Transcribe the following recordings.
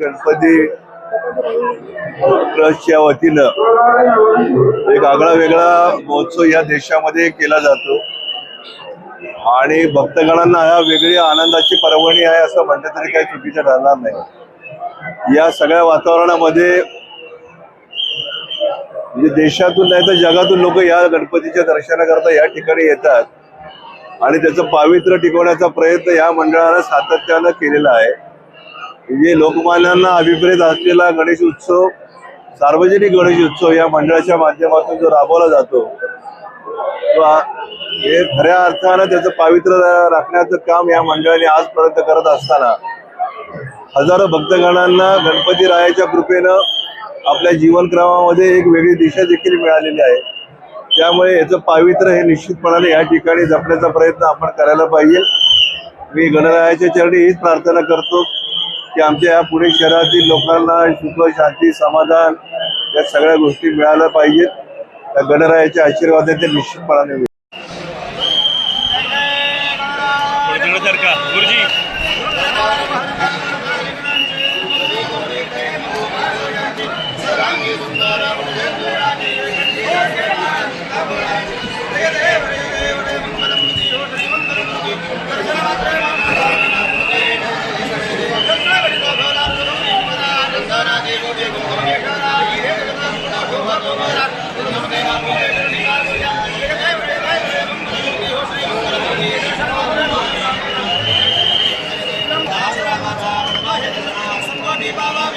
गणपती ट्रस्टच्या वतीनं एक आगळा वेगळा महोत्सव या देशामध्ये केला जातो. आणि भक्तगणांना ह्या वेगळी आनंदाची पर्वणी आहे असं म्हटलं तरी काही चुकीचं ठरणार नाही. या सगळ्या वातावरणामध्ये म्हणजे देशातून नाही तर जगातून लोक या गणपतीच्या दर्शनाकरता या ठिकाणी येतात. आणि त्याचं पावित्र्य टिकवण्याचा प्रयत्न या मंडळानं सातत्यानं केलेला आहे. म्हणजे लोकमान्यांना अभिप्रेत असलेला गणेश उत्सव सार्वजनिक गणेश उत्सव या मंडळाच्या माध्यमातून जो राबवला जातो तो हे खऱ्या अर्थानं त्याचं पावित्र्य राखण्याचं काम या मंडळाने आजपर्यंत करत असताना हजारो भक्तगणांना गणपती रायाच्या कृपेनं आपल्या जीवनक्रमामध्ये एक वेगळी दिशा देखील मिळालेली आहे. त्यामुळे याचं पावित्र्य हे निश्चितपणाने या ठिकाणी जपण्याचा प्रयत्न आपण करायला पाहिजे. मी गणरायाच्या चरणी हीच प्रार्थना करतो. की आमच्या या पुणे शहरातील लोकांना सुख शांती समाधान या सगळ्या गोष्टी मिळाल्या पाहिजेत. त्या गणरायाच्या आशीर्वादाने ते निश्चितपणाने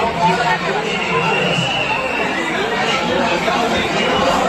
Thank you.